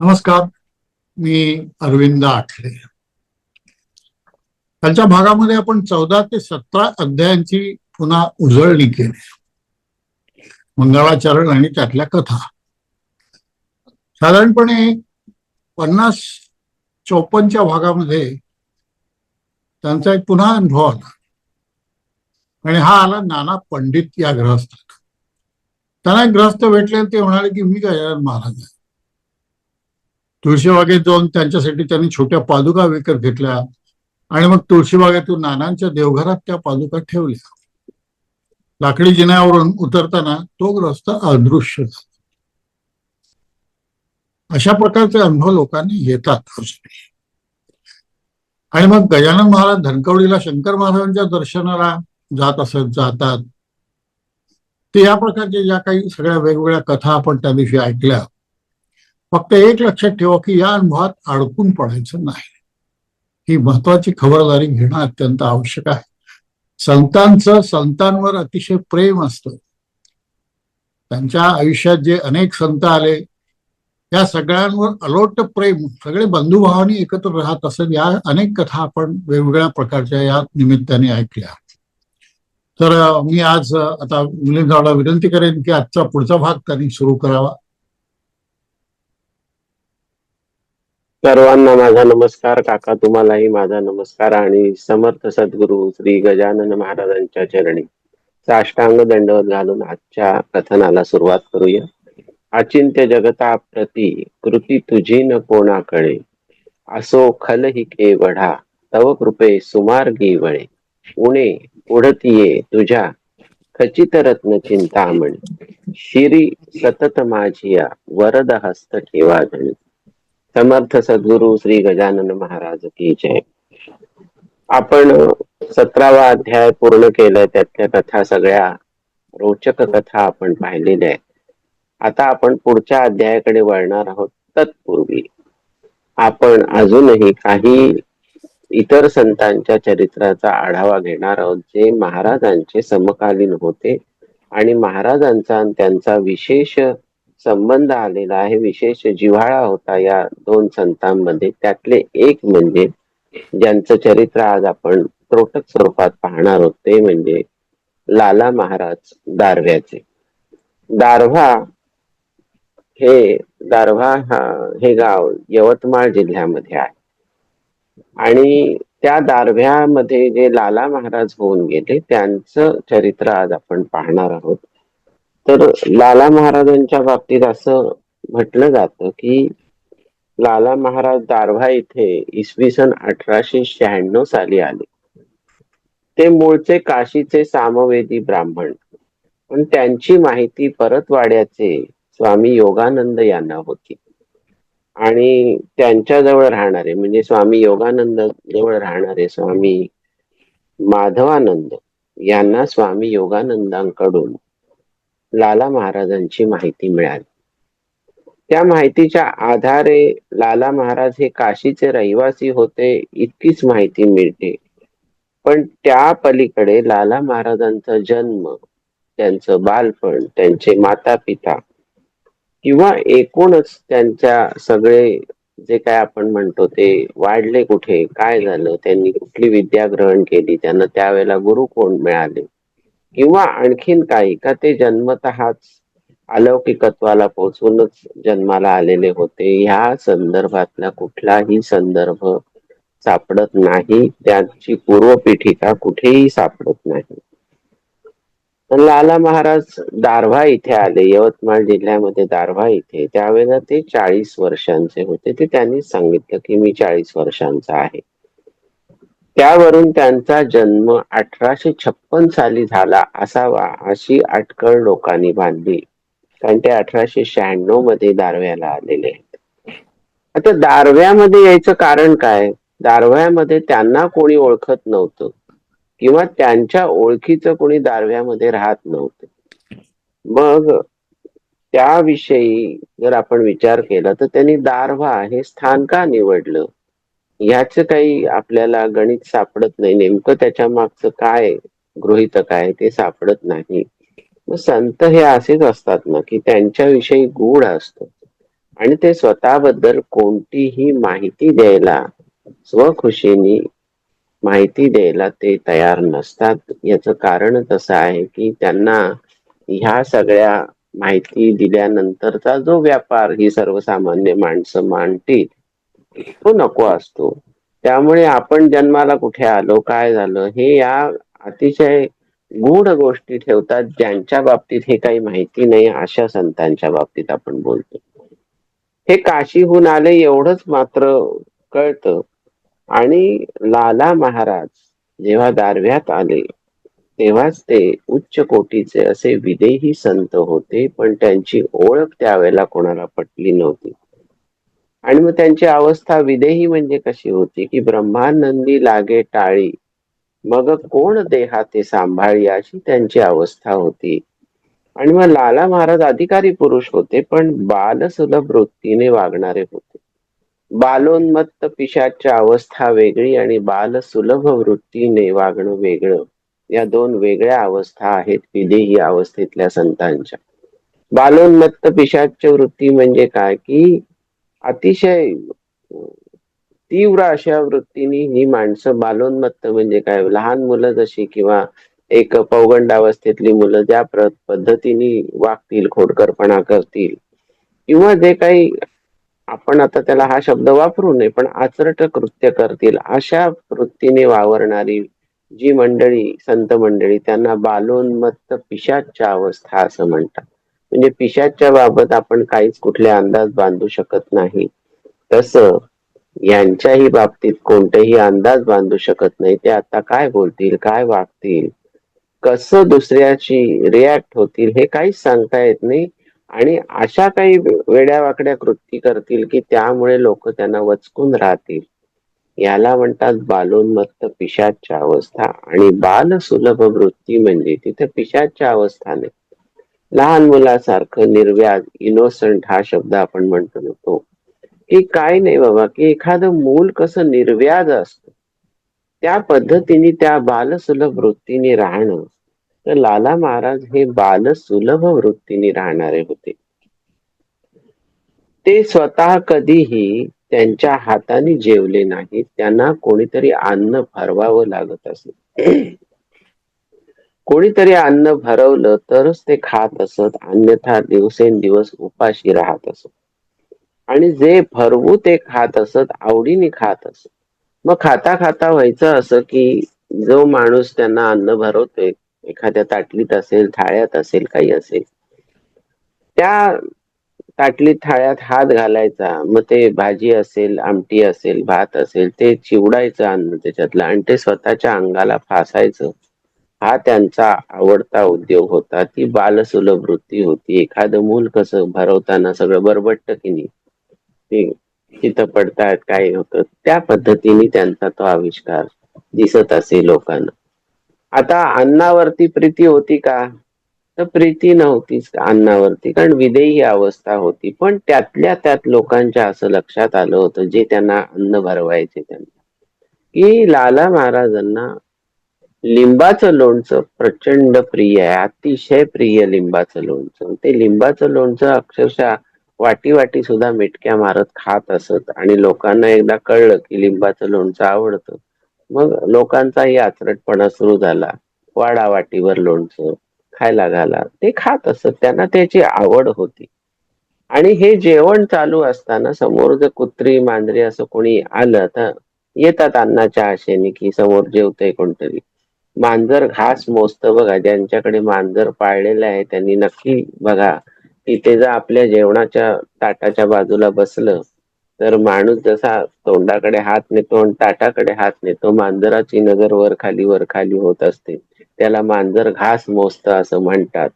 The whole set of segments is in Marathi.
नमस्कार मी अरविंद आठले कालच्या भागामध्ये आपण चौदा ते सतरा अध्यायांची पुन्हा उजळणी केली. मंगळाचरण आणि त्यातल्या कथा. साधारणपणे पन्नास चौपन्नच्या भागामध्ये त्यांचा एक पुन्हा अनुभव आला. आणि हा आला नाना पंडित या ग्रहस्थात त्यांना एक ग्रहस्थ भेटले ते म्हणाले की मी गजानन महाराज? आहे तुळशीबागेत जाऊन त्यांच्यासाठी त्यांनी छोट्या पादुका विकत घेतल्या. आणि मग तुळशीबागेतून नानांच्या देवघरात त्या पादुका ठेवल्या. लाकडी जिन्यावरून उतरताना तो ग्रस्त अदृश्य झाला. अशा प्रकारचे अनुभव लोकांनी येतात. आणि मग गजानन महाराज धनकवडीला शंकर महाराजांच्या दर्शनाला जात असत जातात. ते या प्रकारच्या ज्या काही सगळ्या वेगवेगळ्या कथा आपण त्या दिवशी ऐकल्या. फक्त एक लक्षात ठेवा की या अनुभवात अडकून पडायचं नाही. ही महत्वाची खबरदारी घेणं अत्यंत आवश्यक आहे. संतांचं संतांवर अतिशय प्रेम असतं. त्यांच्या आयुष्यात जे अनेक संत आले या सगळ्यांवर अलोट प्रेम सगळे बंधुभावानी एकत्र राहत असत या अनेक कथा आपण वेगवेगळ्या प्रकारच्या या निमित्ताने ऐकल्या. तर मी आज आता मुलींना विनंती करेन की आजचा पुढचा भाग त्यांनी सुरू करावा. सर्वांना माझा नमस्कार. काका तुम्हालाही माझा नमस्कार आणि समर्थ सद्गुरू श्री गजानन महाराजांच्या चरणी साष्टांग दंडवत घालून आजच्या कथनाला सुरुवात करूया. अचिंत्य जगता प्रती कृती तुझी न कोणाकडे? असो खल हि केवढा तव कृपे सुमार्गी वळे. उणे उडतीये तुझ्या खचित रत्न चिंतामणी. शिरी सतत माझिया वरद हस्त ठेवा धणी समर्थ सद्गुरु श्री गजानन महाराज की जय. आपण सतरावा अध्याय पूर्ण केलाय त्यातल्या कथा सगळ्या रोचक कथा आपण पाहिलेल्या आहेत. आता आपण पुढच्या अध्यायाकडे वळणार आहोत तत्पूर्वी. आपण अजूनही काही इतर संतांच्या चरित्राचा आढावा घेणार आहोत जे महाराजांचे समकालीन होते आणि महाराजांचा आणि त्यांचा विशेष संबंध आलेला आहे. विशेष जिव्हाळा होता या दोन संतांमध्ये. त्यातले एक म्हणजे ज्यांचं चरित्र आज आपण त्रोटक स्वरूपात पाहणार आहोत ते म्हणजे लाला महाराज दारव्याचे. दारव्हा हे दारव्हा हा- हे गाव यवतमाळ जिल्ह्यामध्ये आहे. आणि त्या दारव्यामध्ये जे लाला महाराज होऊन गेले त्यांचं चरित्र आज आपण पाहणार आहोत. तर लाला महाराजांच्या बाबतीत असं म्हटलं जातं की लाला महाराज दारव्हा इथे इसवी सन अठराशे शहाण्णव साली आले. ते मूळचे काशीचे सामवेदी ब्राह्मण. पण त्यांची माहिती परतवाड्याचे स्वामी योगानंद यांना होती. आणि त्यांच्याजवळ राहणारे म्हणजे स्वामी योगानंद जवळ राहणारे स्वामी माधवानंद यांना स्वामी योगानंदांकडून लाला महाराजांची माहिती मिळाली. त्या माहितीच्या आधारे लाला महाराज हे काशीचे रहिवासी होते इतकीच माहिती मिळते. पण त्या पलीकडे लाला महाराजांचा जन्म त्यांचं बालपण त्यांचे माता पिता किंवा एकूणच त्यांच्या सगळे जे काय आपण म्हणतो ते वाढले कुठे काय झालं त्यांनी कुठली विद्या ग्रहण केली त्यांना त्यावेळेला गुरु कोण मिळाले. किंवा आणखीन काही का ते जन्मतःच अलौकिकत्वाला पोहोचूनच जन्माला आलेले होते ह्या संदर्भातला कुठलाही संदर्भ सापडत नाही त्याची पूर्वपीठिका कुठेही सापडत नाही. तर लाला महाराज दारव्हा इथे आले यवतमाळ जिल्ह्यामध्ये दारव्हा इथे त्यावेळेला ते चाळीस वर्षांचे होते ते त्यांनी सांगितलं की मी चाळीस वर्षांचा आहे. त्यावरून त्यांचा जन्म अठराशे छप्पन साली झाला असावा अशी अटकळ लोकांनी बांधली. कारण ते अठराशे शहाण्णवमध्ये दारव्याला आलेले आहेत. आता दारव्यामध्ये यायचं कारण काय? दारव्यामध्ये त्यांना कोणी ओळखत नव्हतं. किंवा त्यांच्या ओळखीचं कोणी दारव्यामध्ये राहत नव्हतं. मग त्याविषयी जर आपण विचार केला तर त्यांनी दारव्हा हे स्थान का निवडलं? ह्याच काही आपल्याला गणित सापडत नाही. नेमकं त्याच्या मागचं काय गृहितक आहे? ते सापडत नाही. मग संत हे असेच असतात ना की त्यांच्याविषयी गूढ असतो. आणि ते स्वतःबद्दल कोणतीही माहिती द्यायला स्वखुशीने माहिती द्यायला ते तयार नसतात. याचं कारणच असं आहे की त्यांना ह्या सगळ्या माहिती दिल्यानंतरचा जो व्यापार ही सर्वसामान्य माणसं मांडतील तो नको असतो. त्यामुळे आपण जन्माला कुठे आलो काय झालं हे या अतिशय गूढ गोष्टी ठेवतात ज्यांच्या बाबतीत हे काही माहिती नाही अशा संतांच्या बाबतीत आपण बोलतो. हे काशीहून आले एवढंच मात्र कळतं. आणि लाला महाराज जेव्हा दारव्यात आले तेव्हाच ते उच्च कोटीचे असे विदेही संत होते पण त्यांची ओळख त्यावेळेला कोणाला पटली नव्हती. आणि मग त्यांची अवस्था विदेही म्हणजे कशी होती की ब्रह्मानंदी लागे टाळी. मग कोण देहा ते सांभाळी अशी त्यांची अवस्था होती. आणि मग लाला महाराज अधिकारी पुरुष होते पण बालसुलभ वृत्तीने वागणारे होते. बालोन्मत्त पिशाच्या अवस्था वेगळी आणि बालसुलभ वृत्तीने वागणं वेगळं. या दोन वेगळ्या अवस्था आहेत विदेही अवस्थेतल्या संतांच्या. बालोन्मत्त पिशाच्य वृत्ती म्हणजे काय की अतिशय तीव्र अशा वृत्तीने ही माणसं बालोन्मत्त म्हणजे काय? लहान मुलं जशी किंवा एक पौगंडावस्थेतली मुलं ज्या पद्धतीने वागतील खोडकरपणा करतील. किंवा जे काही आपण आता त्याला हा शब्द वापरू नये पण आचरट कृत्य करतील अशा वृत्तीने वावरणारी जी मंडळी संत मंडळी त्यांना बालोन्मत्त पिशाच्या अवस्था असं म्हणतात. म्हणजे पिशाच्या बाबत आपण काहीच कुठले अंदाज बांधू शकत नाही. तसं यांच्याही बाबतीत कोणतेही अंदाज बांधू शकत नाही. ते आता काय बोलतील काय वागतील कसं दुसऱ्याची रिॲक्ट होतील हे काहीच सांगता येत नाही. आणि अशा काही वेड्या वाकड्या कृती करतील की त्यामुळे लोक त्यांना वचकून राहतील. याला म्हणतात बालोन्मत्त पिशाच्या अवस्था. आणि बाल सुलभ वृत्ती म्हणजे तिथे पिशाच्या अवस्थाने लहान मुलासारखं निर्व्याज इनोसंट हा शब्द आपण म्हणतो ना तो. की काय नाही बाबा की एखादं मूल कसं निर्व्याज असत. त्या पद्धतीने त्या बालसुलभ वृत्तीने राहणं. तर लाला महाराज हे बालसुलभ वृत्तीने राहणारे होते. ते स्वतः कधीही त्यांच्या हाताने जेवले नाहीत. त्यांना कोणीतरी अन्न भरवावं लागत असे. कोणीतरी अन्न भरवलं तरच ते खात असत अन्यथा दिवसेंदिवस उपाशी राहत असत. आणि जे भरवू ते खात असत आवडीने खात असत. मग खाता खाता व्हायचं असं की जो माणूस त्यांना अन्न भरवतोय एखाद्या ताटलीत असेल थाळ्यात असेल काही असेल त्या ताटलीत थाळ्यात हात घालायचा मग ते भाजी असेल आमटी असेल भात असेल ते चिवडायचं अन्न त्याच्यातलं आणि ते स्वतःच्या अंगाला फासायचं. हा त्यांचा आवडता उद्योग होता. ती बालसुलभ वृत्ती होती. एखादं मूल कसं भरवताना सगळं बरबटत की नाही? ते तिथं पडतात काय होतं? त्या पद्धतीने त्यांचा तो आविष्कार दिसत असे लोकांना. आता अन्नावरती प्रीती होती का? तर प्रीती नव्हतीच अन्नावरती? कारण विदेही अवस्था होती. पण त्यातल्या त्यात लोकांच्या असं लक्षात आलं होतं जे त्यांना अन्न भरवायचे त्यांना. की लाला महाराजांना लिंबाचं लोणचं प्रचंड प्रिय आहे अतिशय प्रिय लिंबाचं लोणचं. ते लिंबाचं लोणचं अक्षरशः वाटी वाटी सुद्धा मिटक्या मारत खात असत. आणि लोकांना एकदा कळलं की लिंबाचं लोणचं आवडतं. मग लोकांचाही आचरटपणा सुरू झाला. वाडा वाटीवर लोणचं खायला घाला. ते खात असत. त्यांना त्याची आवड होती. आणि हे जेवण चालू असताना समोर जर कुत्री मांजरी असं कोणी आलं तर येतात अन्नाच्या आशेने की समोर जेवतंय कोणतरी. मांजर घास मोजतं बघा. ज्यांच्याकडे मांजर पाळलेलं आहे त्यांनी नक्की बघा. तिथे जर आपल्या जेवणाच्या ताटाच्या बाजूला बसलं तर माणूस जसा तोंडाकडे हात नेतो आणि ताटाकडे हात नेतो मांजराची नजर वर खाली वर खाली होत असते. त्याला मांजर घास मोजतं असं म्हणतात.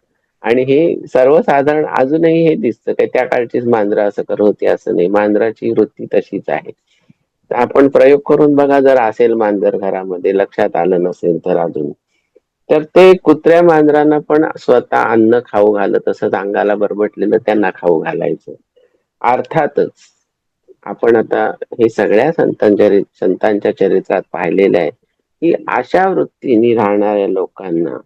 आणि हे सर्वसाधारण अजूनही हे दिसतं काय त्या काळचीच मांजरा असं करत होती असं नाही. मांजराची वृत्ती तशीच आहे. आपण प्रयोग करून बघा जर असेल मांजर घरामध्ये लक्षात आलं नसेल तर अजून. तर ते कुत्र्या मांजरांना पण स्वतः अन्न खाऊ घालत तसंच अंगाला बरबटलेलं त्यांना खाऊ घालायचं. अर्थातच आपण आता हे सगळ्या संतांच्या संतांच्या चरित्रात पाहिलेलं आहे की अशा वृत्तीने राहणाऱ्या लोकांना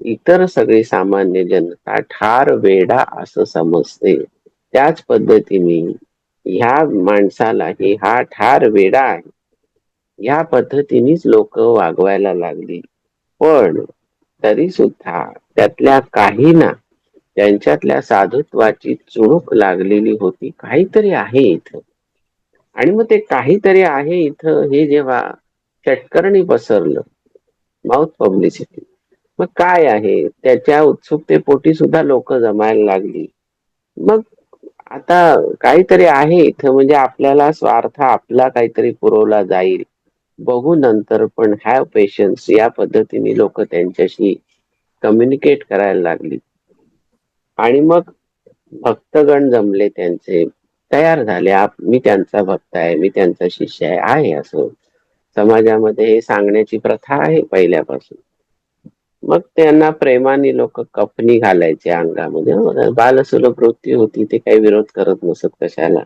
इतर सगळी सामान्य जनता ठार वेडा असं समजते. त्याच पद्धतीने ह्या माणसालाही हा ठार वेडा आहे. या पद्धतीनेच लोक वागवायला लागली. पण तरी सुद्धा त्यातल्या काहींना त्यांच्यातल्या साधुत्वाची चुणूक लागलेली होती काहीतरी आहे इथं. आणि मग ते काहीतरी आहे इथं हे जेव्हा चटकरणी पसरलं माउथ पब्लिसिटी मग काय आहे? त्याच्या उत्सुकतेपोटी सुद्धा लोक जमायला लागली. मग आता काहीतरी आहे इथं म्हणजे आपल्याला स्वार्थ आपला काहीतरी पुरवला जाईल. बघू नंतर पण हॅव पेशन्स या पद्धतीने लोक त्यांच्याशी कम्युनिकेट करायला लागली. आणि मग भक्तगण जमले त्यांचे तयार झाले. आप मी त्यांचा भक्त आहे मी त्यांचा शिष्य आहे आहे असं समाजामध्ये हे सांगण्याची प्रथा आहे पहिल्यापासून. मग त्यांना प्रेमाने लोक कपनी घालायचे अंगामध्ये. बालसुलभ वृत्ती होती ते काही विरोध करत नसत कशाला.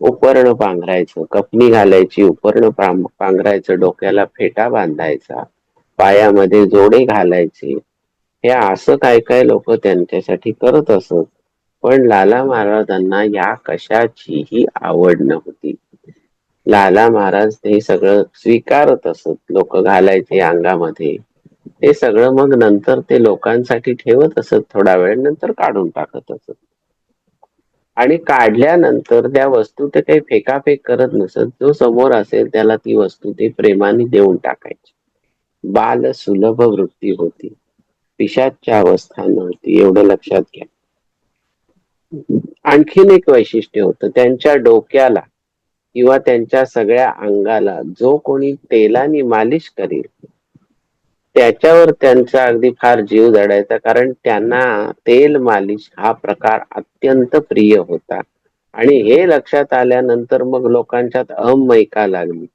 उपर्ण पांघरायचं कपनी घालायची उपर्ण पांघरायचं डोक्याला फेटा बांधायचा पायामध्ये जोडे घालायचे. हे असं काय काय लोक त्यांच्यासाठी करत असत. पण लाला महाराजांना या कशाचीही आवड नव्हती. लाला महाराज हे सगळं स्वीकारत असत. लोक घालायचे अंगामध्ये. ते सगळं मग नंतर ते लोकांसाठी ठेवत असत थोडा वेळ नंतर काढून टाकत असत. आणि काढल्यानंतर त्या वस्तू ते काही फेकाफेक करत नसत. जो समोर असेल त्याला ती वस्तू ते प्रेमाने देऊन टाकायची. बाल सुलभ वृत्ती होती. पिशाच्या अवस्था नव्हती एवढं लक्षात घ्या. आणखीन एक वैशिष्ट्य होतं. त्यांच्या डोक्याला किंवा त्यांच्या सगळ्या अंगाला जो कोणी तेलाने मालिश करेल त्याच्यावर त्यांचा अगदी फार जीव जडायचा कारण त्यांना तेल मालिश हा प्रकार अत्यंत प्रिय होता. आणि हे लक्षात आल्यानंतर मग लोकांच्यात अहमयका लागली.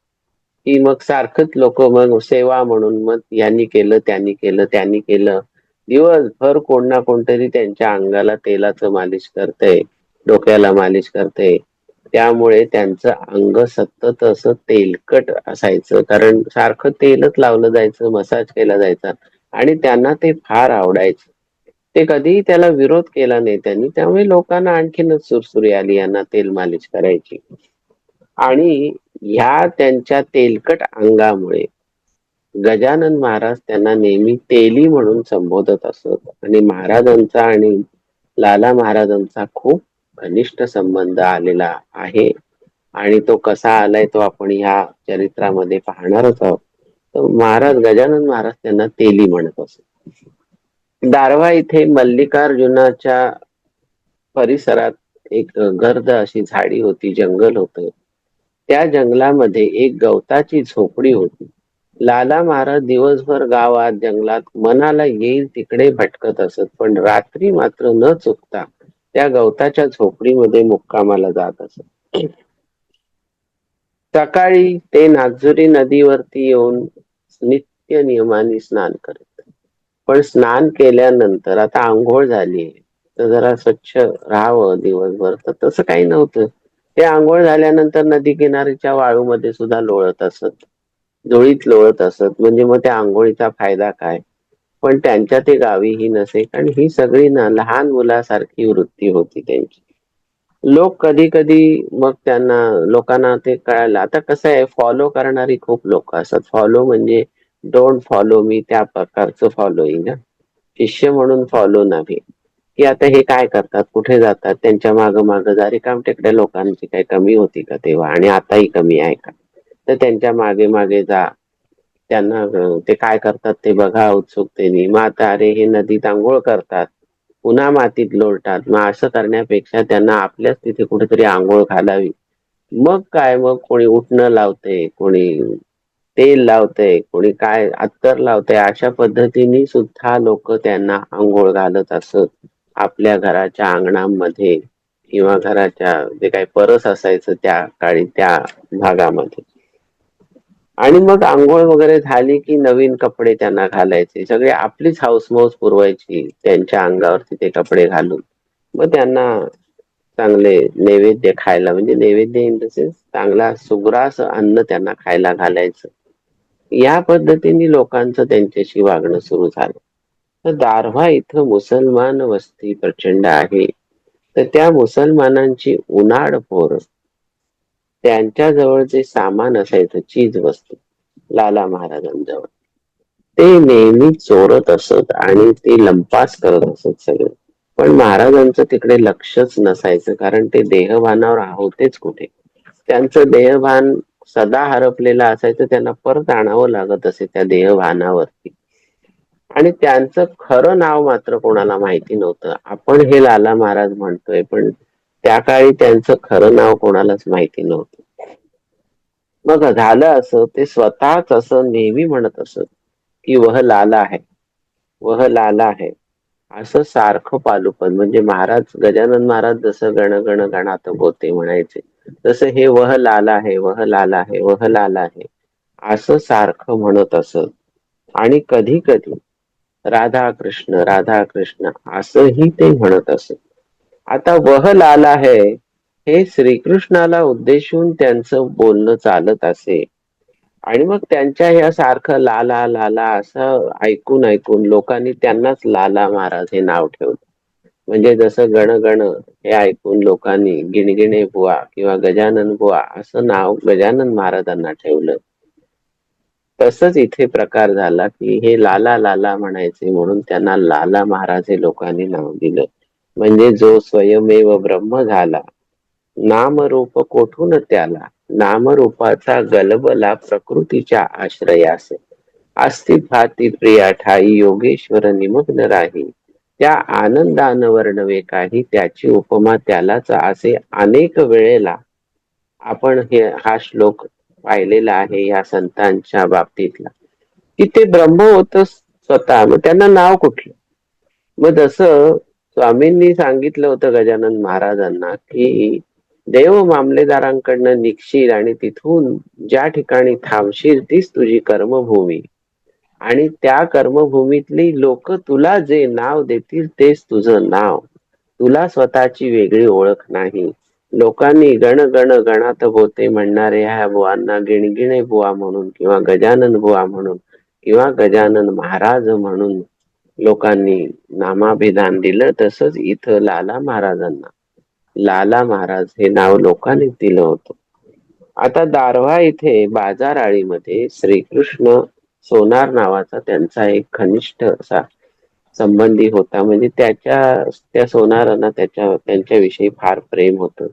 की मग सारखंच लोक मग सेवा म्हणून मग यांनी केलं त्यांनी केलं त्यांनी केलं. दिवसभर कोण ना कोणतरी त्यांच्या अंगाला तेलाचं मालिश करतंय डोक्याला मालिश करते त्यामुळे त्यांचं अंग सतत असं तेलकट असायचं. कारण सारखं तेलच लावलं जायचं मसाज केला जायचा आणि त्यांना ते फार आवडायचं. ते कधीही त्याला विरोध केला नाही त्यांनी. त्यामुळे लोकांना आणखीनच सुरसुरी आली यांना तेल मालिश करायची. आणि ह्या त्यांच्या तेलकट अंगामुळे गजानन महाराज त्यांना नेहमी तेली म्हणून संबोधत असत. आणि महाराजांचा आणि लाला महाराजांचा खूप घनिष्ठ संबंध आलेला आहे. आणि तो कसा आलाय तो आपण ह्या चरित्रामध्ये पाहणारच आहोत. तर महाराज गजानन महाराज त्यांना तेली म्हणत असत. दारवा इथे मल्लिकार्जुनाच्या परिसरात एक गर्द अशी झाडी होती जंगल होत. त्या जंगलामध्ये एक गवताची झोपडी होती. लाला महाराज दिवसभर गावात जंगलात मनाला येईल तिकडे भटकत असत. पण रात्री मात्र न चुकता त्या गवताच्या झोपडीमध्ये मुक्कामाला जात असत. सकाळी ते नागझुरी नदीवरती येऊन नित्य नियमाने स्नान करत. पण स्नान केल्यानंतर आता आंघोळ झाली तर जरा स्वच्छ राहावं दिवसभर. तर तसं काही नव्हतं. ते आंघोळ झाल्यानंतर नदी किनारीच्या वाळूमध्ये सुद्धा लोळत असत. जुळीत लोळत असत. म्हणजे मग त्या आंघोळीचा फायदा काय? पण त्यांच्या ते गावीही नसे. कारण ही सगळी ना लहान मुलासारखी वृत्ती होती त्यांची. लोक कधी कधी मग त्यांना लोकांना ते कळालं. आता कसं आहे फॉलो करणारी खूप लोक असतात. फॉलो म्हणजे डोंट फॉलो मी त्या प्रकारचं फॉलोईंग शिष्य म्हणून फॉलो नव्हे. की आता हे काय करतात कुठे जातात त्यांच्या माग माग जारी काम टेकड्या लोकांची काही कमी होती का तेव्हा? आणि आताही कमी आहे का? तर त्यांच्या मागे मागे जा. त्यांना ते काय करतात ते बघा उत्सुकतेने. मग आता अरे हे नदीत आंघोळ करतात. पुन्हा मातीत लोळतात. मग असं करण्यापेक्षा त्यांना आपल्याच तिथे कुठेतरी आंघोळ घालावी. मग काय? मग कोणी उठणं लावते कोणी तेल लावते कोणी काय अत्तर लावते. अशा पद्धतीने सुद्धा लोक त्यांना आंघोळ घालत असत. आपल्या घराच्या अंगणामध्ये किंवा घराच्या जे काही परस असायचं त्या काळी त्या भागामध्ये. आणि मग आंघोळ वगैरे झाली की नवीन कपडे त्यांना घालायचे. सगळे आपलीच हाऊसमौस पुरवायची त्यांच्या अंगावरती ते कपडे घालून. मग त्यांना चांगले नैवेद्य खायला म्हणजे नैवेद्य इन द सेन्स चांगला सुग्रास अन्न त्यांना खायला घालायचं. या पद्धतीने लोकांचं त्यांच्याशी वागणं सुरू झालं. तर दारव्हा इथं मुसलमान वस्ती प्रचंड आहे. तर त्या मुसलमानांची उन्हाळ पोर त्यांच्याजवळ जे सामान असायचं चीज वस्तू लाला महाराजांजवळ ते नेहमी चोरत असत आणि ते लंपास करत असत सगळं. पण महाराजांचं तिकडे लक्षच नसायचं कारण ते देहभानावर होतेच कुठे. त्यांचं देहभान सदा हरपलेलं असायचं त्यांना परत आणावं लागत असे त्या देहभानावरती आणि त्यांचं खरं नाव मात्र कोणाला माहिती नव्हतं. आपण हे लाला महाराज म्हणतोय पण त्या काळी त्यांचं खरं नाव कोणालाच माहिती नव्हतं. मग झालं असं ते स्वतःच असं नेहमी म्हणत असत की वह लाला आहे वह लाला आहे असं सारखं पालुपण म्हणजे महाराज गजानन महाराज जसं गण गण गणात होते म्हणायचे तसं हे वह लाला आहे वह लाला आहे वह लाला आहे असं सारखं म्हणत असत. आणि कधी कधी राधा कृष्ण राधा कृष्ण असंही ते म्हणत असत. आता वह लाला आहे. हे श्रीकृष्णाला उद्देशून त्यांचं बोलणं चालत असे. आणि मग त्यांच्या ह्या सारखं लाला लाला असं ऐकून ऐकून लोकांनी त्यांनाच लाला महाराज हे नाव ठेवलं. म्हणजे जसं गण गण हे ऐकून लोकांनी गिणगिणे बुवा किंवा गजानन बुवा असं नाव गजानन महाराजांना ठेवलं. तसंच इथे प्रकार झाला की हे लाला लाला म्हणायचे म्हणून त्यांना लाला महाराज हे लोकांनी नाव दिलं. म्हणजे जो स्वयमेव ब्रह्म झाला नामरूप कोठून त्याला? नामरूपाचा गलबला प्रकृतीच्या आश्रयास. अस्तित्वाती प्रिया ठाई योगेश्वर निमग्न राही. त्या आनंदान वर्णवे काही त्याची उपमा त्यालाच असे अनेक वेळेला आपण हे हा श्लोक पाहिलेला आहे या संतांच्या बाबतीतला. की ते ब्रह्म होत स्वतः मग त्यांना नाव कुठलं? मग जसं स्वामींनी सांगितलं होतं गजानन महाराजांना की देव मामलेदारांकडनं निघशील आणि तिथून ज्या ठिकाणी थांबशील तीच तुझी कर्मभूमी. आणि त्या कर्मभूमीतली लोक तुला जे नाव देतील तेच तुझं नाव. तुला स्वतःची वेगळी ओळख नाही. लोकांनी गण गण गणात होते म्हणणारे ह्या बुवांना गिणगिणे बुवा म्हणून किंवा गजानन बुवा म्हणून किंवा गजानन महाराज म्हणून लोकांनी नामाभिधान दिलं तसंच इथं लाला महाराजांना. लाला महाराज हे नाव लोकांनी दिलं होतं. आता दारव्हा इथे बाजाराळीमध्ये श्रीकृष्ण सोनार नावाचा त्यांचा एक घनिष्ठ असा संबंधी होता. म्हणजे त्याच्या त्या सोनारांना त्याच्या त्यांच्याविषयी फार प्रेम होतं.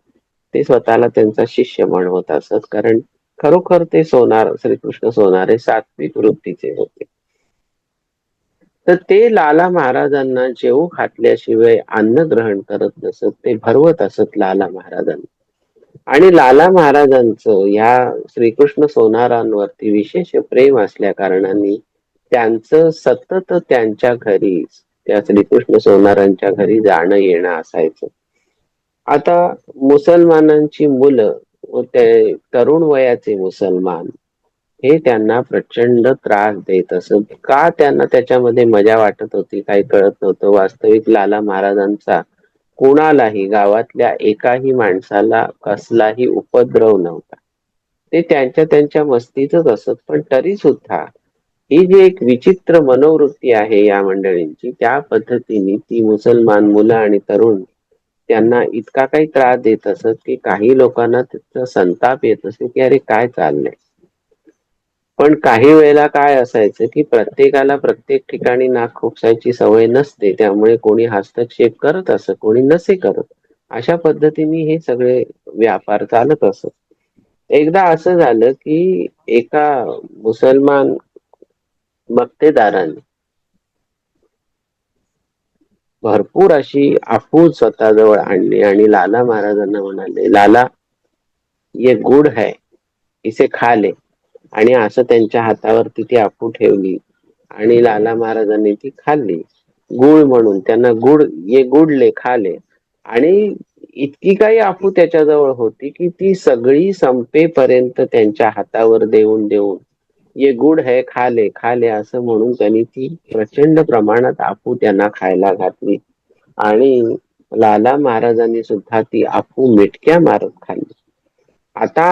ते स्वतःला त्यांचा शिष्य म्हणवत असत. कारण खरोखर ते सोनार श्रीकृष्ण सोनार हे सात्विक वृत्तीचे होते. तर ते लाला महाराजांना जेऊ घातल्याशिवाय अन्न ग्रहण करत नसत ते भरवत असत लाला महाराजांना. आणि लाला महाराजांचं या श्रीकृष्ण सोनारांवरती विशेष प्रेम असल्या कारणाने त्यांचं सतत त्यांच्या घरी त्या श्रीकृष्ण सोनारांच्या घरी जाणं येणं असायचं. आता मुसलमानांची मुलं ते तरुण वयाचे मुसलमान हे त्यांना प्रचंड त्रास देत असत. का त्यांना त्याच्यामध्ये मजा वाटत होती काही कळत नव्हतं. वास्तविक लाला महाराजांचा कुणालाही गावातल्या एकाही माणसाला कसलाही उपद्रव नव्हता. ते त्यांच्या त्यांच्या मस्तीतच असत पण तरी सुद्धा ही जी एक विचित्र मनोवृत्ती आहे या मंडळींची त्या पद्धतीने ती मुसलमान मुलं आणि तरुण त्यांना इतका काही त्रास देत असत की काही लोकांना त्याचा संताप येत असे की अरे काय चाललंय? पण काही वेळेला काय असायचं की प्रत्येकाला प्रत्येक ठिकाणी नाक खुपसायची सवय नसते त्यामुळे कोणी हस्तक्षेप करत असत कोणी नसे करत. अशा पद्धतीने हे सगळे व्यापार चालत असत. एकदा असं झालं की एका मुसलमान मक्तेदाराने भरपूर अशी आफूज स्वतःजवळ आणली आणि लाला महाराजांना म्हणाले लाला ये गुड है इसे खा ले. आणि असं त्यांच्या हातावरती ती आपू ठेवली आणि लाला महाराजांनी ती खाल्ली. गुळ म्हणून त्यांना गुड ये गुडले खाले. आणि इतकी काही आपू त्याच्याजवळ होती की ती सगळी संपेपर्यंत त्यांच्या हातावर देऊन देऊन ये गुड है खाले खाले असं म्हणून त्यांनी ती प्रचंड प्रमाणात आपू त्यांना खायला घातली. आणि लाला महाराजांनी सुद्धा ती आपू मिटक्या मारत खाल्ली. आता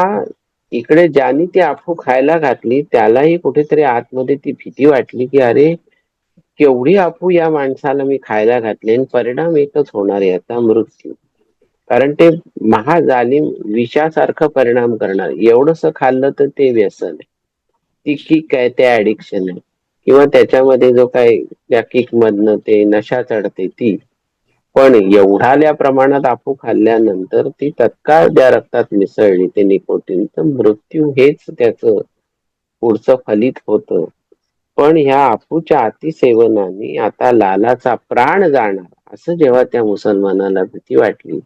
इकडे ज्यांनी ती आफू खायला घातली त्यालाही कुठेतरी आतमध्ये ती भीती वाटली की अरे केवढी आफू या माणसाला मी खायला घातली आणि परिणाम एकच होणार याचा मृत्यू. कारण ते महाजालिम विषासारखं परिणाम करणार. एवढस खाल्लं तर ते व्यसन आहे. ती किक आहे ते ऍडिक्शन आहे. किंवा त्याच्यामध्ये जो काय त्या किक मधनं ते नशा चढते ती. पण एवढाल्या प्रमाणात आपू खाल्ल्यानंतर ती तत्काळ त्या रक्तात मिसळली ते निकोटीन तर मृत्यू हेच त्याच पुढचं फलित होतं. पण ह्या आपूच्या अतिसेवनाने आता लालाचा प्राण जाणार असं जेव्हा त्या मुसलमानाला भीती वाटली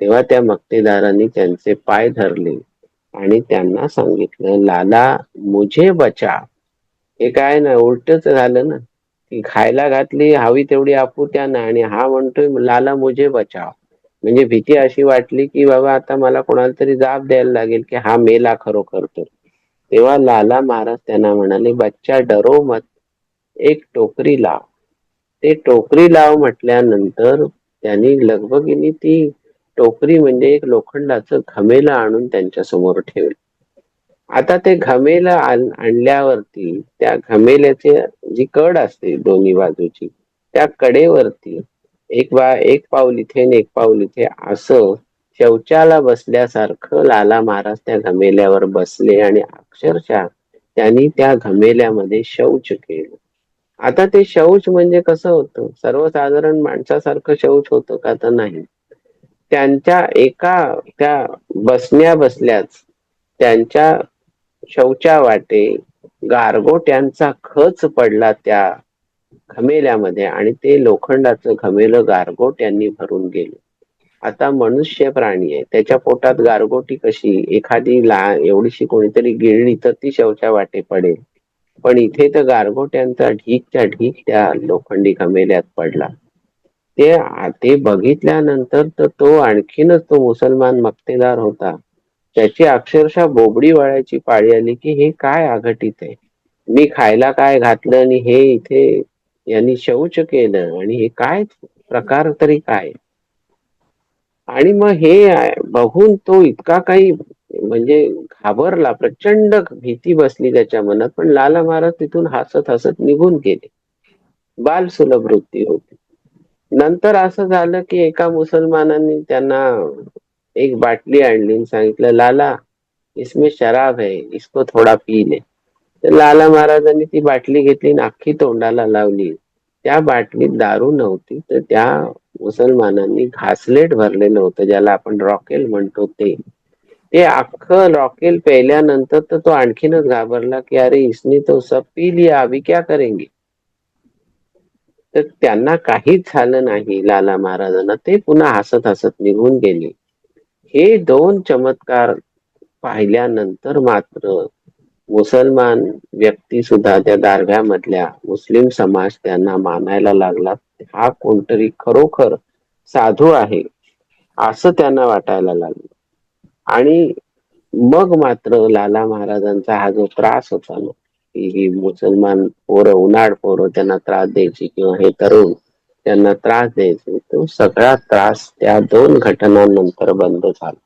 तेव्हा त्या मक्तेदारांनी त्यांचे पाय धरले आणि त्यांना सांगितलं लाला मुझे बचा. हे काय ना उलटच झालं ना. खायला घातली हवी तेवढी आपू त्यानं आणि हा म्हणतोय लाला मुझे बचाव म्हणजे भीती अशी वाटली की बाबा आता मला कोणाला तरी जाब द्यायला लागेल की हा मेला खरोखर तर तेव्हा लाला महाराज त्यांना म्हणाले बच्चा डरो मत. एक टोकरी लाव. ते टोकरी लाव म्हटल्यानंतर त्यांनी लगबगिनी ती टोकरी म्हणजे एक लोखंडाचं घमेला आणून त्यांच्यासमोर ठेवलं. आता ते घमेलं आणल्यावरती त्या घमेल्याची जी कड असते दोन्ही बाजूची त्या कडेवरती एक बा एक पाऊल इथे एक पाऊल इथे असं शौचाला बसल्यासारखं लाला महाराज त्या घमेल्यावर बसले आणि अक्षरशः त्यांनी त्या घमेल्यामध्ये शौच केलं. आता ते शौच म्हणजे कसं होतं? सर्वसाधारण माणसासारखं शौच होतं का तर नाही. त्यांच्या एका त्या बसण्या बसल्याच त्यांच्या शौचा वाटे गारगोट्यांचा खच पडला त्या घमेल्यामध्ये आणि ते लोखंडाचं घमेलं गारगोट्यांनी भरून गेलं. आता मनुष्य प्राणी आहे. त्याच्या पोटात गारगोटी कशी? एखादी ला एवढीशी कोणीतरी गिळली तर ती शौचा वाटे पडेल. पण इथे तर गारगोट्यांचा ढीकच्या ढीक त्या लोखंडी घमेल्यात पडला. ते ते बघितल्यानंतर तर तो आणखीनच तो मुसलमान मक्तेदार होता. त्याची अक्षरशः बोबडी वळायची पाळी आली की हे काय आघटीत आहे? मी खायला काय घातलं आणि हे इथे यांनी शौच केलं आणि हे काय प्रकार तरी काय? आणि मग हे बघून तो इतका काही म्हणजे घाबरला प्रचंड भीती बसली त्याच्या मनात पण लाला महाराज तिथून हसत हसत निघून गेले. बाल सुलभ वृत्ती होती. नंतर असं झालं की एका मुसलमानांनी त्यांना एक बाटली आणली सांगितलं लाला इसमें शराब है इसको थोडा पी ले. तर लाला महाराजांनी ती बाटली घेतली आणि अख्खी तोंडाला लावली. त्या बाटलीत दारू नव्हती तर त्या मुसलमानांनी घासलेट भरलेलं होतं ज्याला आपण रॉकेल म्हणतो ते. ते अख्खं रॉकेल प्यायल्यानंतर तर तो आणखीनच घाबरला की अरे इसने तो सब पी लिया अभी क्या करेंगे? तर त्यांना काहीच झालं नाही लाला महाराजांना. ते पुन्हा हसत हसत निघून गेले. हे दोन चमत्कार पाहिल्यानंतर मात्र मुसलमान व्यक्ती सुद्धा त्या दारव्यामधल्या मुस्लिम समाज त्यांना मानायला लागला हा कोणतरी खरोखर साधू आहे असं त्यांना वाटायला लागलं. आणि मग मात्र लाला महाराजांचा हा जो त्रास होता ना की ही मुसलमान पोरं उन्हाळ पोरं त्यांना त्रास द्यायची किंवा हे तरुण त्यांना त्रास द्यायचे. तो सगळा त्रास त्या दोन घटनांनंतर बंद झाला.